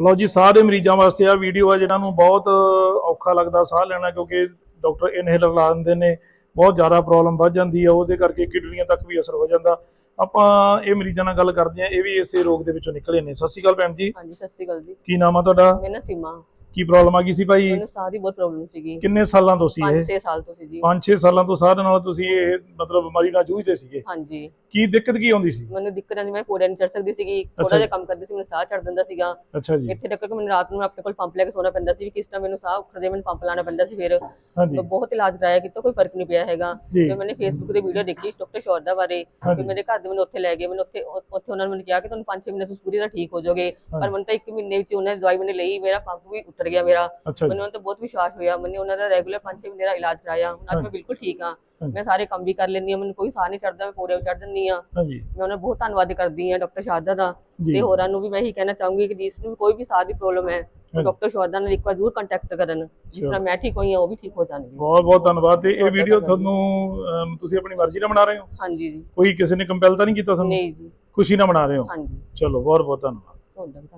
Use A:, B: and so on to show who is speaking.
A: ਲਓ ਜੀ ਸਾਹ ਦੇ ਮਰੀਜ਼ਾਂ ਵਾਸਤੇ ਆ ਵੀਡੀਓ ਆ ਜਿਹਨਾਂ ਨੂੰ ਬਹੁਤ ਔਖਾ ਲੱਗਦਾ ਸਾਹ ਲੈਣਾ ਕਿਉਂਕਿ ਡਾਕਟਰ ਇਨਹੇਲਰ ਲਾ ਦਿੰਦੇ ਨੇ ਬਹੁਤ ਜ਼ਿਆਦਾ ਪ੍ਰੋਬਲਮ ਵੱਧ ਜਾਂਦੀ ਆ ਉਹਦੇ ਕਰਕੇ ਕਿਡਨੀਆਂ ਤੱਕ ਵੀ ਅਸਰ ਹੋ ਜਾਂਦਾ। ਆਪਾਂ ਇਹ ਮਰੀਜ਼ਾਂ ਨਾਲ ਗੱਲ ਕਰਦੇ ਆ ਇਹ ਵੀ ਇਸੇ ਰੋਗ ਦੇ ਵਿੱਚੋਂ ਨਿਕਲੇ ਨੇ। ਸਤਿ ਸ਼੍ਰੀ ਅਕਾਲ ਭੈਣ ਜੀ।
B: ਹਾਂਜੀ ਸਤਿ ਸ਼੍ਰੀ ਅਕਾਲ ਜੀ।
A: ਕੀ ਨਾਮ ਆ ਤੁਹਾਡਾ?
B: ਮੈਂ ਨਾ ਸੀਮਾ।
A: ਕੀ ਪ੍ਰੋਬਲਮ ਆ ਗਈ ਸੀ ਭਾਈ?
B: ਮੈਨੂੰ ਸਾਹ ਦੀ ਬਹੁਤ ਪ੍ਰੋਬਲਮ ਸੀਗੀ।
A: ਕਿੰਨੇ ਸਾਲਾਂ ਤੋਂ ਸੀ ਇਹ?
B: 5-6 ਸਾਲ ਤੋਂ ਸੀ ਜੀ।
A: 5-6 ਸਾਲਾਂ ਤੋਂ ਸਾਹ ਦੇ ਨਾਲ ਤੁਸੀਂ ਇਹ ਮਤਲਬ ਬਿਮਾਰੀ ਨਾਲ ਜੂਝਦੇ ਸੀਗੇ।
B: ਹਾਂਜੀ।
A: ਕੀ ਦਿੱਕਤ ਕੀ ਆਉਂਦੀ ਸੀ?
B: ਮੈਨੂੰ ਦਿੱਕਤ ਨਹੀਂ ਮੈਂ ਪੂਰਾ ਨਹੀਂ ਚੜ ਸਕਦੀ ਸੀਗੀ ਥੋੜਾ। ਜਿਹਾ ਕੰਮ ਕਰਦੀ ਸੀ ਮੈਨੂੰ ਸਾਹ ਚੜ ਜਾਂਦਾ ਸੀਗਾ।
A: ਅੱਛਾ ਜੀ।
B: ਇੱਥੇ ਤੱਕ ਕਿ ਮੈਨੂੰ ਰਾਤ ਨੂੰ ਆਪਣੇ ਕੋਲ ਪੰਪ ਲੈ ਕੇ ਸੋਣਾ ਪੈਂਦਾ ਸੀ ਵੀ ਕਿਸ ਟਾਈਮ ਮੈਨੂੰ ਸਾਹ ਉੱਠਦੇ ਮੈਨੂੰ ਪੰਪ ਲਾਣਾ ਪੈਂਦਾ ਸੀ ਫਿਰ। ਬਹੁਤ ਇਲਾਜ ਕਰਾਇਆ ਕਿਤੋਂ ਕੋਈ ਫ਼ਰਕ ਨਹੀਂ ਪਿਆ ਹੈਗਾ। ਫਿਰ ਮੈंने ਫੇਸਬੁੱਕ ਤੇ ਵੀਡੀਓ ਦੇਖੀ ਡਾਕਟਰ ਸ਼ੌਰਦਾ ਬਾਰੇ। ਫਿਰ ਮੇਰੇ ਘਰ ਦੇ ਮੈਨੂੰ ਉੱਥੇ ਲੈ ਗਏ ਮੈਨੂੰ ਉੱਥੇ ਉੱਥੇ ਉਹਨਾਂ ਨੇ ਮੈਨੂੰ ਕਿਹਾ ਕਿ ਤੁਹਾਨੂੰ 5-6 ਮਹੀਨੇ ਤੁਸੀਂ ਪੂਰੀ ਤਰ੍ਹਾਂ ਠੀਕ ਹੋ ਜਾਓਗੇ। ਪਰ ਮੈਨੂੰ ਤਾਂ 1 ਮਹੀਨੇ ਵਿੱਚ ਉਹਨਾਂ ਨੇ ਦਵਾਈ ਮੈंने ਲਈ ਮੇਰਾ ਪੰਪ ਵੀ ਉਤਰ ਗਿਆ ਮੇਰਾ।
A: ਅੱਛਾ ਜੀ।
B: ਮੈਨੂੰ ਉਹਨਾਂ ਤੇ ਬਹੁਤ ਵਿਸ਼ਵਾਸ ਹੋਇਆ। ਮੈंने ਉਹਨਾਂ ਦਾ ਰੈਗੂਲਰ 5-6 ਮਹੀਨੇ ਦਾ ਇਲਾਜ ਕਰਾਇਆ। ਹੁਣ ਅੱਜ ਮੈਂ ਬਿਲਕੁਲ ਠੀਕ ਹਾਂ।
A: ਹਾਂਜੀ।
B: ਮੈਂ ਸਾਰੇ ਕੰਮ ਵੀ ਕਰ ਲੈਂਦੀ ਹਾਂ। ਮੈਨੂੰ ਕੋਈ ਸਾਹ ਨਹੀਂ ਚੜਦਾ ਮੈਂ ਪੂਰੇ ਚੜ ਜੰਨੀ ਆ
A: ਹਾਂਜੀ।
B: ਮੈਂ ਉਹਨਾਂ ਦਾ ਬਹੁਤ ਧੰਨਵਾਦ ਕਰਦੀ ਹਾਂ ਡਾਕਟਰ ਸ਼ਾਰਦਾ ਦਾ।
A: ਜੀ।
B: ਤੇ ਹੋਰਾਂ ਨੂੰ ਵੀ ਮੈਂ ਇਹੀ ਕਹਿਣਾ ਚਾਹੂੰਗੀ ਕਿ ਜਿਸ ਨੂੰ ਵੀ ਕੋਈ ਵੀ ਸਾਹ ਦੀ ਪ੍ਰੋਬਲਮ ਹੈ
A: ਹਾਂਜੀ।
B: ਡਾਕਟਰ ਸ਼ਾਰਦਾ ਨਾਲ ਇੱਕ ਵਾਰ ਜ਼ਰੂਰ ਕੰਟੈਕਟ ਕਰਨ। ਜਿਸ ਤਰ੍ਹਾਂ ਮੈਂ ਠੀਕ ਹੋਈ ਹਾਂ ਉਹ ਵੀ ਠੀਕ ਹੋ ਜਾਣਗੇ।
A: ਬਹੁਤ ਬਹੁਤ ਧੰਨਵਾਦ। ਤੇ ਇਹ ਵੀਡੀਓ। ਤੁਹਾਨੂੰ ਅਮ, ਤੁਸੀਂ ਆਪਣੀ ਮਰਜ਼ੀ ਨਾਲ ਬਣਾ ਰਹੇ ਹੋ?
B: ਹਾਂਜੀ ਜੀ।
A: ਕੋਈ ਕਿਸੇ ਨੇ ਕੰਪੈਲ ਤਾਂ ਨਹੀਂ ਕੀਤਾ ਤੁਹਾਨੂੰ?
B: ਨਹੀਂ ਜੀ।
A: ਖੁਸ਼ੀ ਨਾਲ ਬਣਾ ਰਹੇ ਹੋ?
B: ਹਾਂਜੀ।
A: ਚਲੋ ਬਹੁਤ ਬਹੁਤ ਧੰਨਵਾਦ।
B: ਤੁਹਾਡਾ ਵੀ ਧੰਨਵਾਦ।